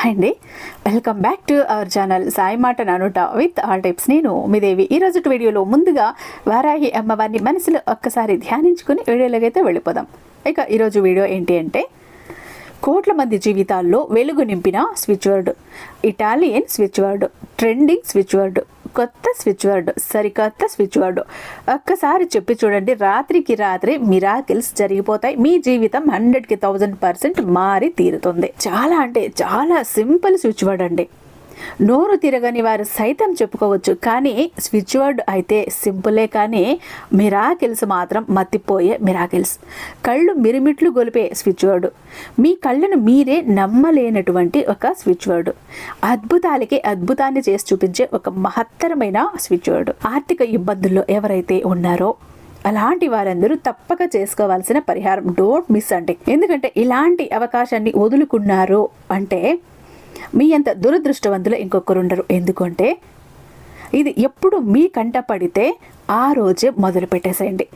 Hi అండి. Welcome back to our channel Sai మాట నానుట విత్ ఆల్ టైప్స్ నేను మీదేవి ఈ రోజు వీడియోలో ముందుగా వారాహి అమ్మవారిని మనసులో ఒక్కసారి ధ్యానించుకుని వీడియోలోకైతే అయితే వెళ్ళిపోదాం. ఇక ఈరోజు వీడియో ఏంటి అంటే కోట్ల మంది జీవితాల్లో వెలుగు నింపిన switch word Italian switch word trending switch word కొత్త స్విచ్ వర్డ్ సరికొత్త స్విచ్ వర్డ్. ఒక్కసారి చెప్పి చూడండి రాత్రికి రాత్రి మిరాకిల్స్ జరిగిపోతాయి. మీ జీవితం హండ్రెడ్కి థౌజండ్ పర్సెంట్ మారి తీరుతుంది చాలా అంటే చాలా సింపుల్ స్విచ్ వర్డ్ అండి. నోరు తిరగని వారు సైతం చెప్పుకోవచ్చు. కానీ స్విచ్ వర్డ్ అయితే సింపులే కానీ మిరాకిల్స్ మాత్రం మత్తిపోయే మిరాకిల్స్ కళ్ళు మిరిమిట్లు గొలిపే స్విచ్ వర్డ్ మీ కళ్ళను మీరే నమ్మలేనటువంటి ఒక స్విచ్ వర్డ్ అద్భుతాలకి అద్భుతాన్ని చేసి చూపించే ఒక మహత్తరమైన స్విచ్ వర్డ్ ఆర్థిక ఇబ్బందుల్లో ఎవరైతే ఉన్నారో అలాంటి వారందరూ తప్పక చేసుకోవాల్సిన పరిహారం. డోంట్ మిస్ అండి ఎందుకంటే ఇలాంటి అవకాశాన్ని వదులుకున్నారు అంటే మీ అంత దురదృష్టవంతులు ఇంకొకరు ఉండరు ఎందుకంటే ఇది ఎప్పుడు మీ కంట పడితే ఆ రోజే మొదలు పెట్టేసేయండి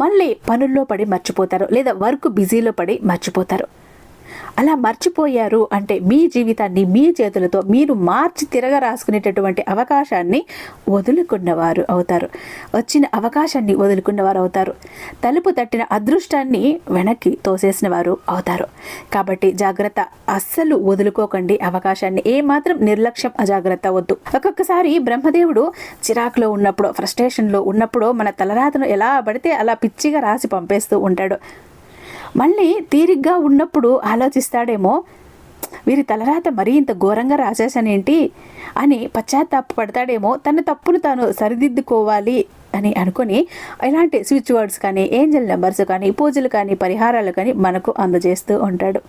మళ్ళీ పనుల్లో పడి మర్చిపోతారు లేదా వర్క్ బిజీలో పడి మర్చిపోతారు. అలా మర్చిపోయారు అంటే మీ జీవితాన్ని మీ చేతులతో మీరు మార్చి తిరగ రాసుకునేటటువంటి అవకాశాన్ని వదులుకున్నవారు అవుతారు. వచ్చిన అవకాశాన్ని వదులుకున్నవారు అవుతారు. తలుపు తట్టిన అదృష్టాన్ని వెనక్కి తోసేసిన వారు అవుతారు. కాబట్టి జాగ్రత్త అస్సలు వదులుకోకండి అవకాశాన్ని. ఏమాత్రం నిర్లక్ష్యం అజాగ్రత్త వద్దు. ఒక్కొక్కసారి బ్రహ్మదేవుడు చిరాకులో ఉన్నప్పుడు ఫ్రస్ట్రేషన్లో ఉన్నప్పుడు మన తలరాతను ఎలా పడితే అలా పిచ్చిగా రాసి పంపేస్తూ ఉంటాడు. మళ్ళీ తీరిగ్గా ఉన్నప్పుడు ఆలోచిస్తాడేమో వీరి తలరాత మరీ ఇంత ఘోరంగా రాసేసానేంటి అని పశ్చాత్తాప పడతాడేమో తన తప్పును తాను సరిదిద్దుకోవాలి అని అనుకుని ఇలాంటి స్విచ్ వర్డ్స్ కానీ ఏంజల్ నెంబర్స్ కానీ పూజలు కానీ పరిహారాలు కానీ మనకు అందజేస్తూ ఉంటాడు.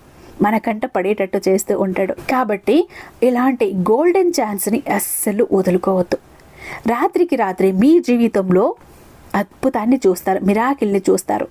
మనకంట పడేటట్టు చేస్తూ ఉంటాడు. కాబట్టి ఇలాంటి గోల్డెన్ ఛాన్స్ని అస్సలు వదులుకోవద్దు. రాత్రికి రాత్రి మీ జీవితంలో అద్భుతాన్ని చూస్తారు మిరాకిల్ని చూస్తారు.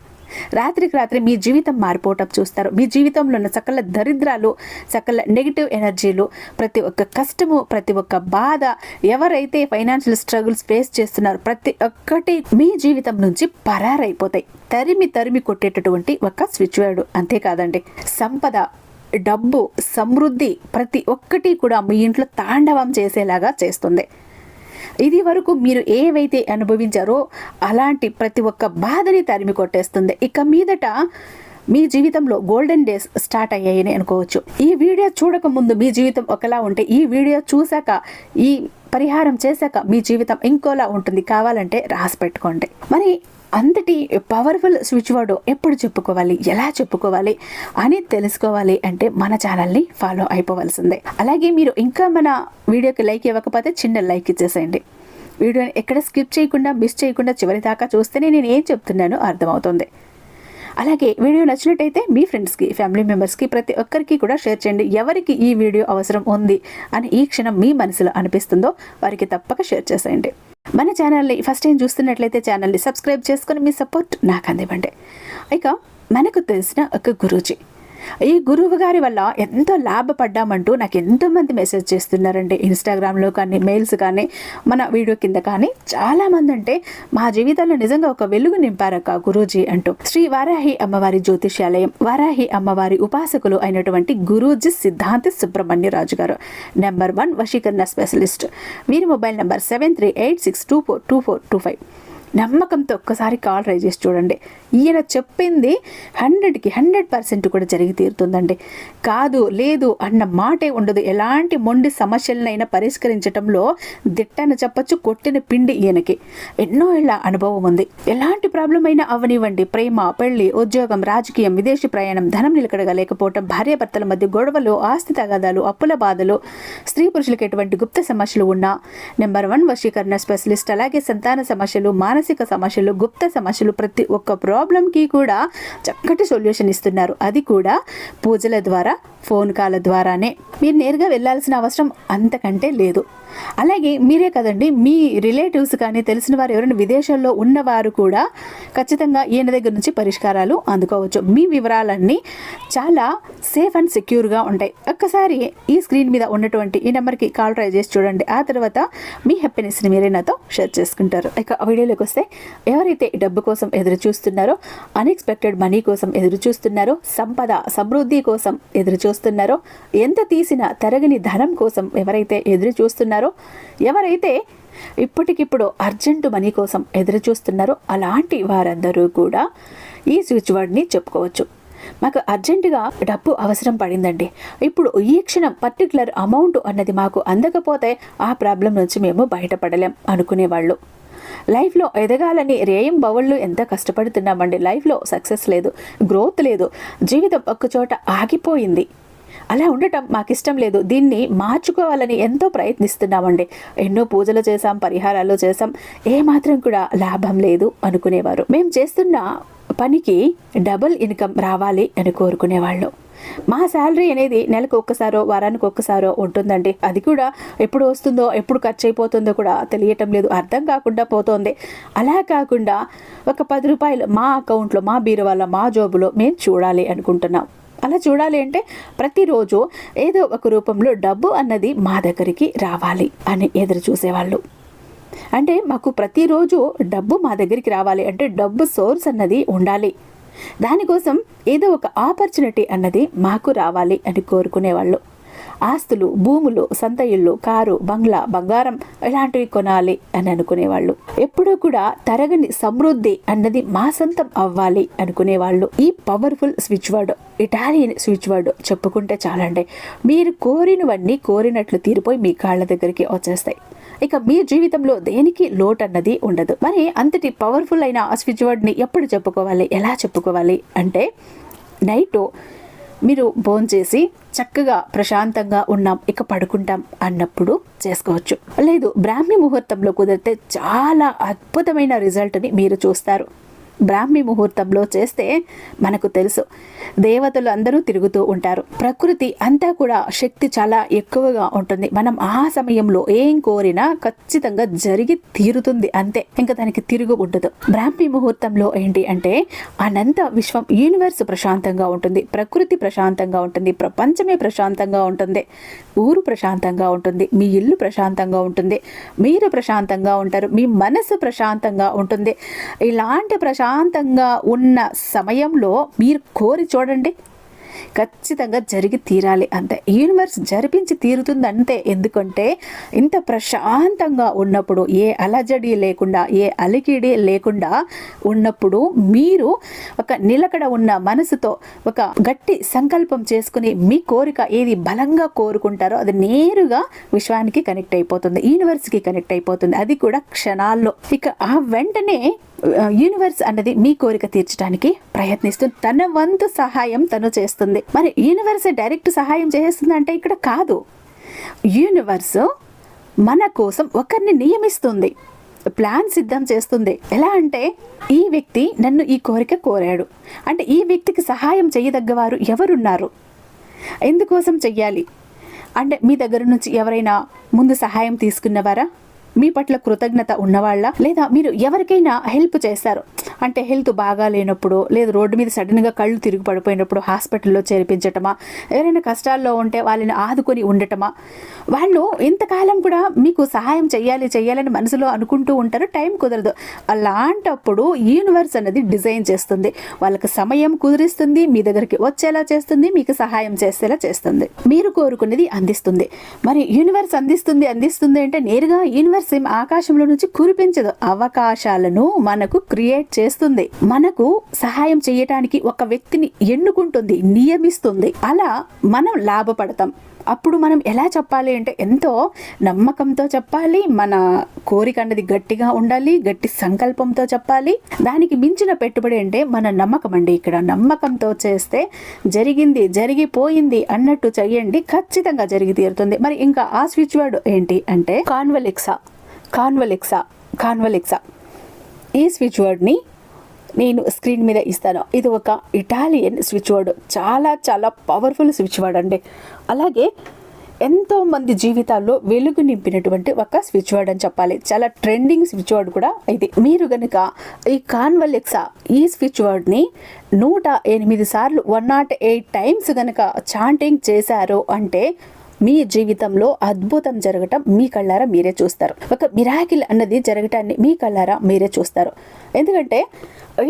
రాత్రికి రాత్రి మీ జీవితం మారిపోవటం చూస్తారు. మీ జీవితంలో ఉన్న సకల దరిద్రాలు సకల నెగిటివ్ ఎనర్జీలు ప్రతి ఒక్క కష్టము ప్రతి ఒక్క బాధ ఎవరైతే ఫైనాన్షియల్ స్ట్రగుల్స్ ఫేస్ చేస్తున్నారో ప్రతి ఒక్కటి మీ జీవితం నుంచి పరారైపోతాయి. తరిమి తరిమి కొట్టేటటువంటి ఒక స్విచ్ వర్డ్ అంతేకాదండి. సంపద డబ్బు సమృద్ధి ప్రతి ఒక్కటి కూడా మీ ఇంట్లో తాండవం చేసేలాగా చేస్తుంది. ఇది వరకు మీరు ఏవైతే అనుభవించారో అలాంటి ప్రతి ఒక్క బాధని తరిమి కొట్టేస్తుంది. ఇక మీదట మీ జీవితంలో గోల్డెన్ డేస్ స్టార్ట్ అయ్యాయని అనుకోవచ్చు. ఈ వీడియో చూడక ముందు మీ జీవితం ఒకలా ఉంటే ఈ వీడియో చూశాక ఈ పరిహారం చేశాక మీ జీవితం ఇంకోలా ఉంటుంది. కావాలంటే రాసి పెట్టుకోండి. మరి అంతటి పవర్ఫుల్ స్విచ్ వర్డ్ ఎప్పుడు చెప్పుకోవాలి? ఎలా చెప్పుకోవాలి? అని తెలుసుకోవాలి అంటే మన ఛానల్ని ఫాలో అయిపోవాల్సిందే. అలాగే మీరు ఇంకా మన వీడియోకి లైక్ ఇవ్వకపోతే చిన్న లైక్ ఇచ్చేసేయండి. వీడియోని ఎక్కడ స్కిప్ చేయకుండా మిస్ చేయకుండా చివరి దాకా చూస్తేనే నేను ఏం చెప్తున్నానో అర్థమవుతుంది. అలాగే వీడియో నచ్చినట్టయితే మీ ఫ్రెండ్స్కి ఫ్యామిలీ మెంబర్స్కి ప్రతి ఒక్కరికి కూడా షేర్ చేయండి. ఎవరికి ఈ వీడియో అవసరం ఉంది అని ఈ క్షణం మీ మనసులో అనిపిస్తుందో వారికి తప్పక షేర్ చేసేయండి. మన ఛానల్ని ఫస్ట్ టైం చూస్తున్నట్లయితే ఛానల్ని సబ్స్క్రైబ్ చేసుకొని మీ సపోర్ట్ నాకు అందివ్వండి. ఇక మనకు తెలిసిన ఒక గురూజీ. ఈ గురువు గారి వల్ల ఎంతో లాభపడ్డామంటూ నాకు ఎంతో మంది మెసేజ్ చేస్తున్నారండి. ఇన్స్టాగ్రామ్లో కానీ మెయిల్స్ కానీ మన వీడియో కింద కానీ. చాలా మంది అంటే మా జీవితంలో నిజంగా ఒక వెలుగు నింపారక్క గురూజీ అంటూ. శ్రీ వారాహి అమ్మవారి జ్యోతిష్యాలయం వారాహి అమ్మవారి ఉపాసకులు అయినటువంటి గురూజీ సిద్ధాంతి సుబ్రహ్మణ్యరాజు గారు. నెంబర్ వన్ వశీకరణ స్పెషలిస్ట్. వీరి mobile number seven three eight six two four two four two five. నమ్మకంతో ఒక్కసారి కాల్ ట్రై చేసి చూడండి. ఈయన చెప్పింది హండ్రెడ్కి హండ్రెడ్ పర్సెంట్ కూడా జరిగి తీరుతుందండి. కాదు లేదు అన్న మాటే ఉండదు. ఎలాంటి మొండి సమస్యలనైనా పరిష్కరించడంలో దిట్టని చెప్పచ్చు కొట్టిన పిండి ఈయనకి. ఎన్నో ఏళ్ళ అనుభవం ఉంది. ఎలాంటి ప్రాబ్లం అయినా అవనివ్వండి. ప్రేమ పెళ్ళి ఉద్యోగం రాజకీయం విదేశీ ప్రయాణం ధనం నిలకడగా లేకపోవటం భార్యాభర్తల మధ్య గొడవలు ఆస్తి తగాదాలు అప్పుల బాధలు స్త్రీ పురుషులకు ఎటువంటి గుప్త సమస్యలు ఉన్నా నెంబర్ వన్ వశీకరణ స్పెషలిస్ట్ అలాగే సంతాన సమస్యలు మానసిక మానసిక సమస్యలు గుప్త సమస్యలు ప్రతి ఒక్క ప్రాబ్లంకి కూడా చక్కటి సొల్యూషన్ ఇస్తున్నారు. అది కూడా పూజల ద్వారా ఫోన్ కాల్ ద్వారానే. మీరు నేరుగా వెళ్ళాల్సిన అవసరం అంతకంటే లేదు. అలాగే మీరే కదండి మీ రిలేటివ్స్ కానీ తెలిసిన వారు ఎవరైనా విదేశాల్లో ఉన్నవారు కూడా ఖచ్చితంగా ఈయన దగ్గర నుంచి పరిష్కారాలు అందుకోవచ్చు. మీ వివరాలన్నీ చాలా సేఫ్ అండ్ సెక్యూర్గా ఉంటాయి. ఒక్కసారి ఈ స్క్రీన్ మీద ఉన్నటువంటి ఈ నెంబర్కి కాల్ ట్రై చేసి చూడండి. ఆ తర్వాత మీ హ్యాపీనెస్ని మీరే నాతో షేర్ చేసుకుంటారు. ఇక ఆ వీడియోలోకి వస్తే ఎవరైతే డబ్బు కోసం ఎదురు చూస్తున్నారో అన్ఎక్స్పెక్టెడ్ మనీ కోసం ఎదురు చూస్తున్నారో సంపద సమృద్ధి కోసం ఎదురు చూస్తున్నారో ఎంత తీసినా తరగని ధనం కోసం ఎవరైతే ఎదురు చూస్తున్నారో ఎవరైతే ఇప్పటికిప్పుడు అర్జెంటు మనీ కోసం ఎదురు చూస్తున్నారో అలాంటి వారందరూ కూడా ఈ స్విచ్ వర్డ్ని చెప్పుకోవచ్చు. మాకు అర్జెంటుగా డబ్బు అవసరం పడిందండి. ఇప్పుడు ఈ క్షణం పర్టికులర్ అమౌంట్ అన్నది మాకు అందకపోతే ఆ ప్రాబ్లం నుంచి మేము బయటపడలేం అనుకునేవాళ్ళు. లైఫ్లో ఎదగాలని రేయం బవళ్ళు ఎంత కష్టపడుతున్నామండి. లైఫ్లో సక్సెస్ లేదు గ్రోత్ లేదు జీవితం ఒక్కచోట ఆగిపోయింది. అలా ఉండటం మాకు ఇష్టం లేదు. దీన్ని మార్చుకోవాలని ఎంతో ప్రయత్నిస్తున్నామండి. ఎన్నో పూజలు చేశాం పరిహారాలు చేశాం. ఏమాత్రం కూడా లాభం లేదు అనుకునేవారు. మేము చేస్తున్న పనికి డబుల్ ఇన్కమ్ రావాలి అని కోరుకునేవాళ్ళు. మా శాలరీ అనేది నెలకు ఒక్కసారో వారానికి ఒక్కసారో ఉంటుందండి. అది కూడా ఎప్పుడు వస్తుందో ఎప్పుడు ఖర్చు అయిపోతుందో కూడా తెలియటం లేదు. అర్థం కాకుండా పోతోంది. అలా కాకుండా ఒక పది రూపాయలు మా అకౌంట్లో మా బీరువాల మా జాబులో మేము చూడాలి అనుకుంటున్నాం. అలా చూడాలి అంటే ప్రతిరోజు ఏదో ఒక రూపంలో డబ్బు అన్నది మా దగ్గరికి రావాలి అని ఎదురు చూసేవాళ్ళు. అంటే మాకు ప్రతిరోజు డబ్బు మా దగ్గరికి రావాలి. అంటే డబ్బు సోర్స్ అన్నది ఉండాలి. దానికోసం ఏదో ఒక ఆపర్చునిటీ అన్నది మాకు రావాలి అని కోరుకునేవాళ్ళు. ఆస్తులు భూములు సంత ఇళ్ళు కారు బంగ్లా బంగారం ఇలాంటివి కొనాలి అని అనుకునేవాళ్ళు. ఎప్పుడూ కూడా తరగని సమృద్ధి అన్నది మా సొంతం అవ్వాలి అనుకునేవాళ్ళు. ఈ powerful switch word Italian switch word చెప్పుకుంటే చాలండి. మీరు కోరినవన్నీ కోరినట్లు తీరిపోయి మీ కాళ్ళ దగ్గరికి వచ్చేస్తాయి. ఇక మీ జీవితంలో దేనికి లోట్ అన్నది ఉండదు. మరి అంతటి పవర్ఫుల్ అయిన ఆ స్విచ్ వర్డ్ని ఎప్పుడు చెప్పుకోవాలి? ఎలా చెప్పుకోవాలి? అంటే నైట్ మీరు చేసి చక్కగా ప్రశాంతంగా ఉన్నాం ఇక పడుకుంటాం అన్నప్పుడు చేసుకోవచ్చు. లేదు బ్రాహ్మీ ముహూర్తంలో కుదిరితే చాలా అద్భుతమైన రిజల్ట్ని మీరు చూస్తారు. బ్రాహ్మి ముహూర్తంలో చేస్తే మనకు తెలుసు. దేవతలు అందరూ తిరుగుతూ ఉంటారు. ప్రకృతి అంతా కూడా శక్తి చాలా ఎక్కువగా ఉంటుంది. మనం ఆ సమయంలో ఏం కోరినా ఖచ్చితంగా జరిగి తీరుతుంది అంతే. ఇంకా దానికి తిరుగు ఉండదు. బ్రాహ్మి ముహూర్తంలో ఏంటి అంటే అనంత విశ్వం యూనివర్స్ ప్రశాంతంగా ఉంటుంది. ప్రకృతి ప్రశాంతంగా ఉంటుంది. ప్రపంచమే ప్రశాంతంగా ఉంటుంది. ఊరు ప్రశాంతంగా ఉంటుంది. మీ ఇల్లు ప్రశాంతంగా ఉంటుంది. మీరు ప్రశాంతంగా ఉంటారు. మీ మనసు ప్రశాంతంగా ఉంటుంది. ఇలాంటి ప్రశాంత ప్రశాంతంగా ఉన్న సమయంలో మీరు కోరి చూడండి. ఖచ్చితంగా జరిగి తీరాలి అంతే. యూనివర్స్ జరిపించి తీరుతుంది అంతే ఎందుకంటే ఇంత ప్రశాంతంగా ఉన్నప్పుడు ఏ అలజడి లేకుండా ఏ అలికిడి లేకుండా ఉన్నప్పుడు మీరు ఒక నిలకడ ఉన్న మనసుతో ఒక గట్టి సంకల్పం చేసుకుని మీ కోరిక ఏది బలంగా కోరుకుంటారో అది నేరుగా విశ్వానికి కనెక్ట్ అయిపోతుంది. యూనివర్స్కి కనెక్ట్ అయిపోతుంది. అది కూడా క్షణాల్లో. ఇక ఆ వెంటనే యూనివర్స్ అన్నది మీ కోరిక తీర్చడానికి ప్రయత్నిస్తుంది తన వంతు సహాయం తను చేస్తుంది. మరి యూనివర్స్ డైరెక్ట్ సహాయం చేస్తుంది అంటే ఇక్కడ కాదు. యూనివర్స్ మన కోసం ఒకరిని నియమిస్తుంది. ప్లాన్ సిద్ధం చేస్తుంది. ఎలా అంటే ఈ వ్యక్తి నన్ను ఈ కోరిక కోరాడు. అంటే ఈ వ్యక్తికి సహాయం చేయదగ్గవారు ఎవరున్నారు? ఎందుకోసం చెయ్యాలి? అంటే మీ దగ్గర నుంచి ఎవరైనా ముందు సహాయం తీసుకున్నవారా? మీ పట్ల కృతజ్ఞత ఉన్నవాళ్ళ లేదా మీరు ఎవరికైనా హెల్ప్ చేస్తారు. అంటే హెల్త్ బాగా లేనప్పుడు లేదా రోడ్డు మీద సడన్గా కళ్ళు తిరిగి పడిపోయినప్పుడు హాస్పిటల్లో చేర్పించటమా? ఎవరైనా కష్టాల్లో ఉంటే వాళ్ళని ఆదుకొని ఉండటమా? వాళ్ళు ఇంతకాలం కూడా మీకు సహాయం చేయాలి చేయాలని మనసులో అనుకుంటూ ఉంటారు. టైం కుదరదు. అలాంటప్పుడు యూనివర్స్ అనేది డిజైన్ చేస్తుంది. వాళ్ళకి సమయం కుదిరిస్తుంది మీ దగ్గరికి వచ్చేలా చేస్తుంది మీకు సహాయం చేసేలా చేస్తుంది. మీరు కోరుకునేది అందిస్తుంది. మరి యూనివర్స్ అందిస్తుంది అందిస్తుంది అంటే నేరుగా యూనివర్స్ సేమ్ ఆకాశంలో నుంచి కురిపించదు. అవకాశాలను మనకు క్రియేట్ చేస్తుంది. మనకు సహాయం చేయటానికి ఒక వ్యక్తిని ఎన్నుకుంటుంది నియమిస్తుంది. అలా మనం లాభపడతాం. అప్పుడు మనం ఎలా చెప్పాలి అంటే ఎంతో నమ్మకంతో చెప్పాలి మన కోరిక అన్నది గట్టిగా ఉండాలి గట్టి సంకల్పంతో చెప్పాలి. దానికి మించిన పెట్టుబడి అంటే మన నమ్మకం అండి. ఇక్కడ నమ్మకంతో చేస్తే జరిగింది జరిగిపోయింది అన్నట్టు చెయ్యండి. ఖచ్చితంగా జరిగి తీరుతుంది. మరి ఇంకా ఆ స్విచ్ వర్డ్ ఏంటి అంటే కాన్వలిక్సా. కాన్వలెక్సా కాన్వలెక్సా. ఈ స్విచ్ వర్డ్ని నేను స్క్రీన్ మీద ఇస్తాను. ఇది ఒక ఇటాలియన్ స్విచ్ వర్డ్. చాలా చాలా పవర్ఫుల్ స్విచ్ వర్డ్ అండి. అలాగే ఎంతోమంది జీవితాల్లో వెలుగు నింపినటువంటి ఒక స్విచ్ వర్డ్ అని చెప్పాలి. చాలా ట్రెండింగ్ స్విచ్ వర్డ్ కూడా ఇది. మీరు గనుక ఈ కాన్వలెక్సా ఈ స్విచ్ వర్డ్ని నూట ఎనిమిది సార్లు వన్ నాట్ ఎయిట్ టైమ్స్ కనుక చాంటింగ్ చేశారు అంటే మీ జీవితంలో అద్భుతం జరగటం మీ కళ్ళారా మీరే చూస్తారు. ఒక మిరాకిల్ అన్నది జరగటాన్ని మీ కళ్ళారా మీరే చూస్తారు. ఎందుకంటే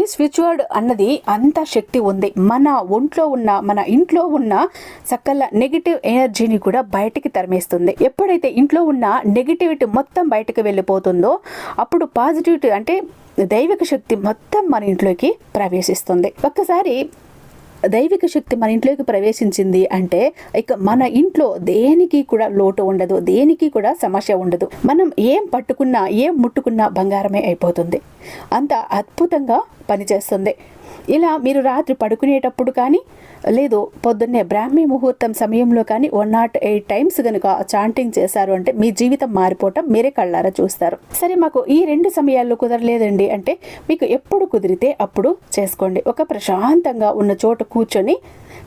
ఈ స్విచ్ వర్డ్ అన్నది అంత శక్తి ఉంది. మన ఒంట్లో ఉన్న మన ఇంట్లో ఉన్న సకల నెగిటివ్ ఎనర్జీని కూడా బయటికి తరిమేస్తుంది. ఎప్పుడైతే ఇంట్లో ఉన్న నెగిటివిటీ మొత్తం బయటకు వెళ్ళిపోతుందో అప్పుడు పాజిటివిటీ అంటే దైవిక శక్తి మొత్తం మన ఇంట్లోకి ప్రవేశిస్తుంది. ఒక్కసారి దైవిక శక్తి మన ఇంట్లోకి ప్రవేశించింది అంటే ఇక మన ఇంట్లో దేనికి కూడా లోటు ఉండదు దేనికి కూడా సమస్య ఉండదు. మనం ఏం పట్టుకున్నా ఏం ముట్టుకున్నా బంగారమే అయిపోతుంది. అంత అద్భుతంగా పనిచేస్తుంది. ఇలా మీరు రాత్రి పడుకునేటప్పుడు కానీ లేదు పొద్దున్నే బ్రాహ్మీ ముహూర్తం సమయంలో కానీ వన్ నాట్ ఎయిట్ టైమ్స్ కనుక చాంటింగ్ చేశారు అంటే మీ జీవితం మారిపోవటం మీరే కళ్ళారా చూస్తారు. సరే మాకు ఈ రెండు సమయాల్లో కుదరలేదండి. అంటే మీకు ఎప్పుడు కుదిరితే అప్పుడు చేసుకోండి. ఒక ప్రశాంతంగా ఉన్న చోట కూర్చొని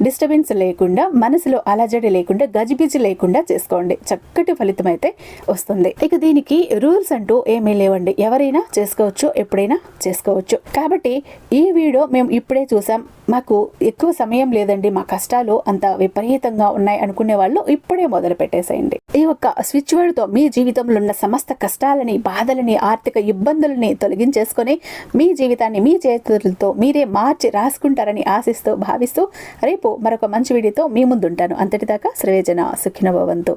డిస్టర్బెన్స్ లేకుండా మనసులో అలజడి లేకుండా గజిబిజి లేకుండా చేసుకోండి. చక్కటి ఫలితం అయితే వస్తుంది. ఇక దీనికి రూల్స్ అంటూ ఏమీ లేవండి. ఎవరైనా చేసుకోవచ్చు ఎప్పుడైనా చేసుకోవచ్చు. కాబట్టి ఈ వీడియో మేము ఇప్పుడే చూసాం. మాకు ఎక్కువ సమయం లేదు. లేదండి మా కష్టాలు అంత విపరీతంగా ఉన్నాయి అనుకునే వాళ్ళు ఇప్పుడే మొదలు పెట్టేసేయండి. ఈ యొక్క స్విచ్ వర్డ్తో మీ జీవితంలో ఉన్న సమస్త కష్టాలని బాధలని ఆర్థిక ఇబ్బందులని తొలగించేసుకొని మీ జీవితాన్ని మీ చేతులతో మీరే మార్చి రాసుకుంటారని ఆశిస్తూ భావిస్తూ రేపు మరొక మంచి వీడియోతో మీ ముందుంటాను. అంతటిదాకా సుఖిన సుఖినభవంతు